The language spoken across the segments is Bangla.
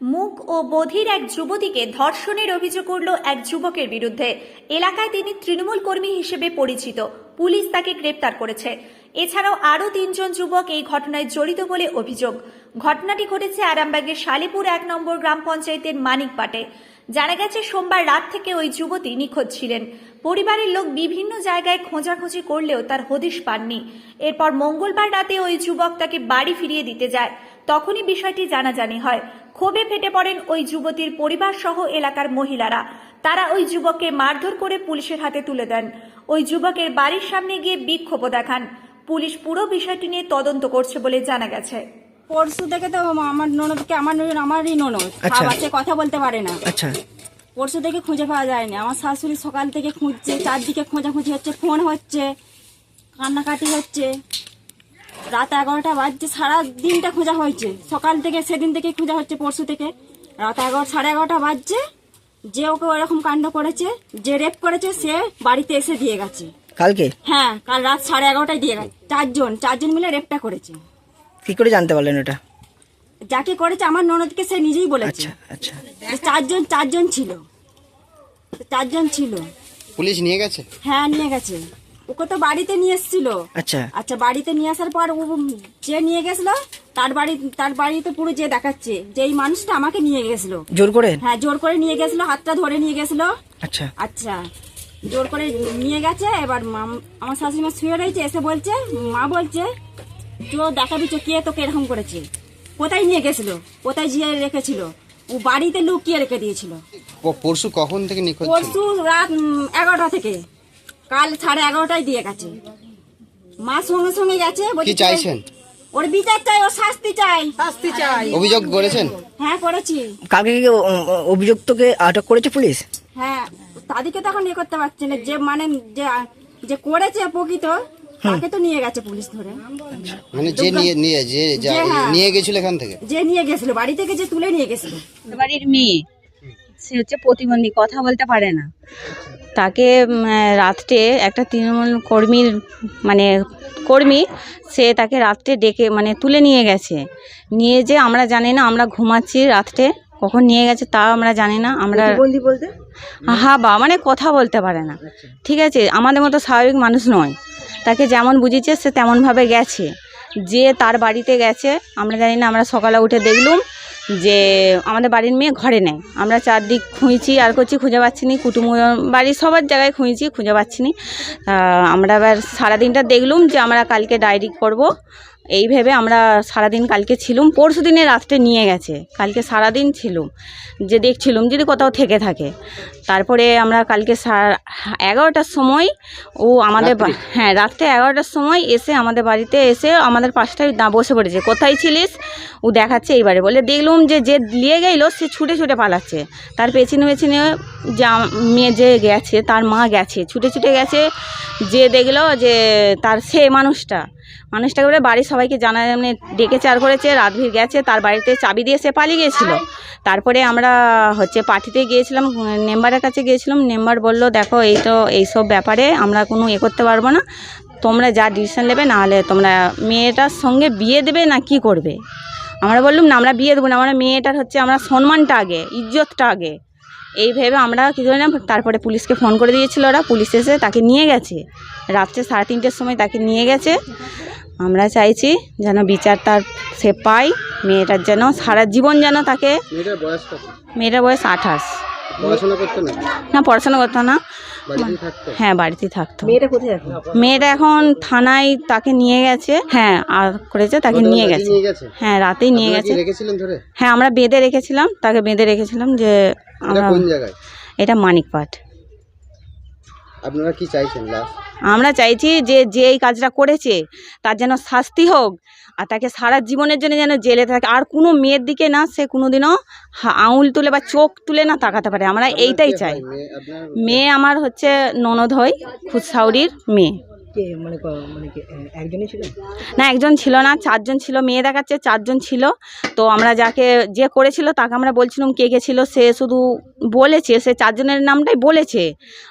মুখ ও বধির এক যুবতীকে ধর্ষণের অভিযোগ করল এক যুবকের বিরুদ্ধে। এলাকায় তিনি তৃণমূল কর্মী হিসেবে পরিচিত। পুলিশ তাকে গ্রেপ্তার করেছে। এছাড়াও আরও তিনজন যুবক এই ঘটনায় জড়িত বলে অভিযোগ। ঘটনাটি ঘটেছে আরামবাগের শালিপুর এক নম্বর গ্রাম পঞ্চায়েতের মানিকপাটে। জানা গেছে, সোমবার রাত থেকে ওই যুবতী নিখোঁজ ছিলেন। পরিবারের লোক বিভিন্ন জায়গায় খোঁজাখুঁজি করলেও তার হদিশ পাননি। এরপর মঙ্গলবার রাতে ওই যুবক তাকে বাড়ি ফিরিয়ে দিতে যায়। তখনই বিষয়টি জানাজানি হয়। ক্ষোভে ফেটে পড়েন ওই যুবতীর পরিবার সহ এলাকার মহিলারা। তারা ওই যুবককে মারধর করে পুলিশের হাতে তুলে দেন। ওই যুবকের বাড়ির সামনে গিয়ে বিক্ষোভ দেখান। পুলিশ পুরো বিষয়টি নিয়ে তদন্ত করছে বলে জানা গেছে। পরশু থেকে তো আমার ননদকে আমার ননদ আমারই ননদ। আচ্ছা। বাচ্চা কথা বলতে পারে না। আচ্ছা। পরশু থেকে খুঁজে পাওয়া যায়নি। আমার শাশুড়ি সকাল থেকে খুঁজছে চারদিকে খোঁজাখুঁজি হচ্ছে ফোন হচ্ছে কান্নাকাটি হচ্ছে। রাত এগারোটা বাজছে সারা দিনটা খোঁজা হয়েছে। সকাল থেকে সেদিন থেকে খোঁজা হচ্ছে পরশু থেকে। রাত এগারো সাড়ে এগারোটা বাজছে। যে ওকে ওরকম কাণ্ড করেছে যে রেপ করেছে সে বাড়িতে এসে দিয়ে গেছে। কালকে? হ্যাঁ কাল রাত সাড়ে এগারোটায় দিয়ে গেছে। চারজন চারজন মিলে রেপটা করেছে। কি করে জানতে পারলেন ওটা? যাকে করেছে আমার ননদকে সে নিজেই বলেছে। আচ্ছা আচ্ছা। চারজন চারজন ছিল। চারজন ছিল। পুলিশ নিয়ে গেছে? হ্যাঁ নিয়ে গেছে। ওকে তো বাড়িতে নিয়ে এসেছিল। আচ্ছা। আচ্ছা বাড়িতে নিয়ে আসার পর ও যে নিয়ে গেছিল তার বাড়ি তার বাড়িতে পুরো যে দেখাচ্ছে যে এই মানুষটা আমাকে নিয়ে গেছিল। জোর করে? হ্যাঁ জোর করে নিয়ে গেছিল হাতটা ধরে নিয়ে গেছিল। আচ্ছা। আচ্ছা জোর করে নিয়ে গেছে এবার আমার শাশুড়ি মা শুয়ে রয়েছে এসে বলছে মা বলছে চো দেখাবি চো কে তোকে এরকম করেছে। কোথায় নিয়ে গেছিল? কোথায় জিয়ে রেখেছিল? ও বাড়িতে লুকিয়ে রেখে দিয়েছিল। পরশু কখন থেকে নিখোঁজ পরশু রাত এগারোটা থেকে। কাল সাড়ে এগারোটায় দিয়ে গেছে। মা সঙ্গে সঙ্গে গেছে বলছে, কি চাইছেন? ওর বিচার চাই ওর শাস্তি চাই। শাস্তি চাই। অভিযোগ করেছেন? হ্যাঁ করেছি। কালকে কি অভিযুক্তকে আটক করেছে পুলিশ? হ্যাঁ তাদেরকে তখন ইয়ে করতে পারছে না। যে মানে যে যে করেছে প্রকৃত তাকে তো নিয়ে গেছে পুলিশ ধরে। মানে যে নিয়ে নিয়ে যে হ্যাঁ। নিয়ে গেছিল এখান থেকে? যে নিয়ে গেছিল বাড়ি থেকে যে তুলে নিয়ে গেছিল। বাড়ির মেয়ে সে হচ্ছে প্রতিবন্ধী কথা বলতে পারে না। তাকে রাত্রে একটা তৃণমূল কর্মীর মানে কর্মী সে তাকে রাত্রে ডেকে মানে তুলে নিয়ে গেছে। নিয়ে যে আমরা জানি না আমরা ঘুমাচ্ছি রাত্রে কখন নিয়ে গেছে তাও আমরা জানি না আমরা বলতে? হা বা মানে কথা বলতে পারে না। ঠিক আছে আমাদের মতো স্বাভাবিক মানুষ নয়। তাকে যেমন বুঝিয়েছে, সে তেমনভাবে গেছে। যে তার বাড়িতে গেছে, আমরা জানি না, আমরা সকালে উঠে দেখলুম যে আমাদের বাড়ির মেয়ে ঘরে নেয় আমরা চারদিক খুঁজছি, আর করছি, খুঁজে পাচ্ছি নি। কুটুম্ব বাড়ির সবার জায়গায় খুঁজছি, খুঁজে পাচ্ছি নি। আমরা এবার সারাদিনটা দেখলুম যে আমরা কালকে ডায়েরি করব। এই ভেবে আমরা সারাদিন কালকে ছিলুম পরশু দিনে রাত্রে নিয়ে গেছে কালকে সারাদিন ছিলুম যে দেখছিলুম যদি কোথাও থেকে থাকে। তারপরে আমরা কালকে সা- এগারোটার সময় ও আমাদের হ্যাঁ রাত্রে এগারোটার সময় এসে আমাদের বাড়িতে এসে আমাদের পাশটায় দা বসে পড়েছে। কোথায় ছিলিস? ও দেখাচ্ছে এইবারে বলে দেখলুম যে যে নিয়ে গেলো সে ছুটে ছুটে পালাচ্ছে। তার পেছনে পেছনে যে মেয়ে যে গেছে তার মা গেছে ছুটে ছুটে গেছে যে দেখল যে তার সে মানুষটা। মানুষটাকে বলে বাড়ির সবাইকে জানা মানে ডেকে চার করেছে রাতভির গেছে, তার বাড়িতে চাবি দিয়ে সে পালিয়ে গিয়েছিল তারপরে আমরা হচ্ছে পার্টিতে গিয়েছিলাম, মেম্বারের কাছে গিয়েছিলাম, মেম্বার বলল, দেখো, এই তো এইসব ব্যাপারে আমরা কোনো এ করতে পারব না। তোমরা যা ডিসিশন নেবে, নাহলে তোমরা মেয়েটার সঙ্গে বিয়ে দেবে না কি করবে? আমরা বললাম, না, আমরা বিয়ে দেবো না। আমরা মেয়েটার হচ্ছে, আমরা সম্মানটা আগে, ইজ্জতটা আগে। এই ভেবে আমরা কী করি না তারপরে পুলিশকে ফোন করে দিয়েছিল ওরা পুলিশ এসে তাকে নিয়ে গেছে। রাত্রে সাড়ে তিনটের সময় তাকে নিয়ে গেছে। আমরা চাইছি যেন বিচার তার সে পায় মেয়েটার যেন সারা জীবন যেন তাকে মেয়েটার বয়স মেয়েটার বয়স আঠাশ। পড়াশোনা করতো না না পড়াশোনা করতো না। হ্যাঁ বাড়িতেই থাকতো। মেয়েটা কোথায় এখন? মেয়েটা এখন থানায় তাকে নিয়ে গেছে। হ্যাঁ আর করেছে তাকে নিয়ে গেছে। হ্যাঁ রাতেই নিয়ে গেছে। রেখেছিলেন ধরে? হ্যাঁ আমরা বেঁধে রেখেছিলাম তাকে বেঁধে রেখেছিলাম যে আমরা এটা মানিকপাট। আপনারা কি চাইছেন লাস্ট আমরা চাইছি যে যে এই কাজটা করেছে তার যেন শাস্তি হোক আর তাকে সারা জীবনের জন্য যেন জেলে থাকে। আর কোনো মেয়ের দিকে না সে কোনোদিনও আঙুল তুলে বা চোখ তুলে না তাকাতে পারে। আমরা এইটাই চাই। মেয়ে আমার হচ্ছে ননদ হয় খুদসাউরির মেয়ে। মানে মানে না, একজন ছিল না, চারজন ছিল, মেয়ে দেখাচ্ছে চারজন ছিল। তো আমরা যাকে যে করেছিল তাকে আমরা বলছিলাম কে কে ছিল সে শুধু বলেছে, সে চারজনের নামটাই বলেছে।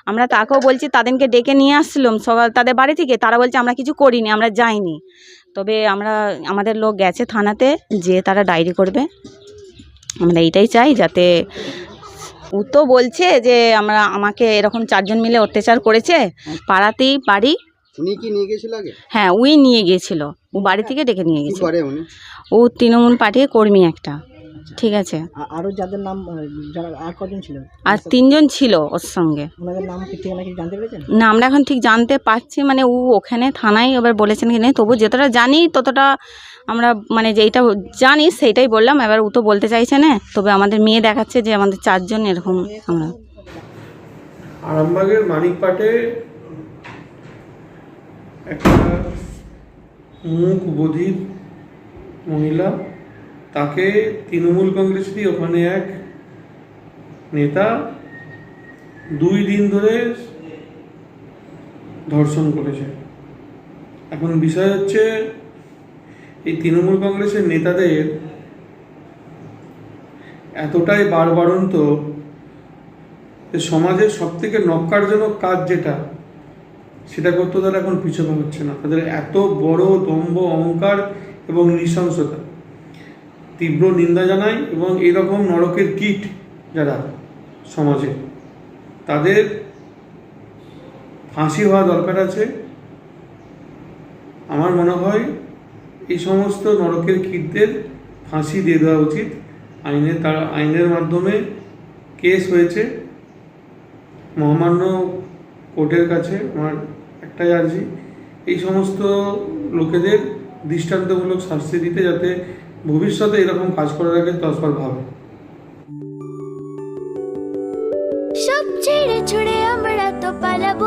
আমরা তাকেও বলছি, তাদেরকে ডেকে নিয়ে আসছিলাম, সকাল তাদের বাড়ি থেকে। তারা বলছে, আমরা কিছু করিনি, আমরা যাইনি। তবে আমরা, আমাদের লোক গেছে থানাতে যে তারা ডায়েরি করবে। আমরা এইটাই চাই যাতে ও তো বলছে যে, আমরা, আমাকে এরকম চারজন মিলে অত্যাচার করেছে, পাড়াতেই বাড়ি উনি কি নিয়ে গেছিল আগে? হ্যাঁ উই নিয়ে গিয়েছিল ও বাড়ি থেকে ডেকে নিয়ে কি গেছে করে উনি? ও তৃণমূল পার্টির কর্মী একটা। ঠিক আছে। আ- আরও যাদের নাম আহ, যারা আর কজন ছিল? আর তিনজন ছিল ওর সঙ্গে। ওনাদের নাম কি ঠিকানা কি জানতে পেরেছেন? না আমরা এখন ঠিক জানতে পারছি মানে ও ওখানে থানায় এবার বলেছেন কি নেই তবু যতটা জানি ততটা আমরা মানে যেইটা জানি সেইটাই বললাম। এবার ও তো বলতে চাইছে না তবে আমাদের মেয়ে দেখাচ্ছে যে আমাদের চারজন এরকম আমরা। আরামবাগের মানিকপাটে একটা মুখ বধির মহিলা, তাকে তৃণমূল কংগ্রেসেরই ওখানে এক নেতা দুই দিন ধরে ধর্ষণ করেছে। এখন বিষয় হচ্ছে, এই তৃণমূল কংগ্রেসের নেতাদের এতটাই বাড়বাড়ন্ত যে সমাজের সব থেকে নক্কারজনক কাজ যেটা সেটা করতে তারা এখন পিছনে হচ্ছে না। তাদের এত বড় দম্ভ অহংকার এবং নৃশংসতা। তীব্র নিন্দা জানায় এবং এরকম নরকের কীট যারা সমাজে, তাদের ফাঁসি হওয়া দরকার আছে। আমার মনে হয় এই সমস্ত নরকের কীটদের ফাঁসি দিয়ে দেওয়া উচিত। আইনে তার, আইনের মাধ্যমে কেস হয়েছে। মহামান্য কোর্টের কাছে আমার একটাই আর্জি, এই সমস্ত লোকেদের দৃষ্টান্তমূলক শাস্তি দিতে যাতে ভবিষ্যতে এরকম কাজ করার আগে দশবার ভাবে। সব ছেড়ে ছুড়ে আমরা তো পালাবই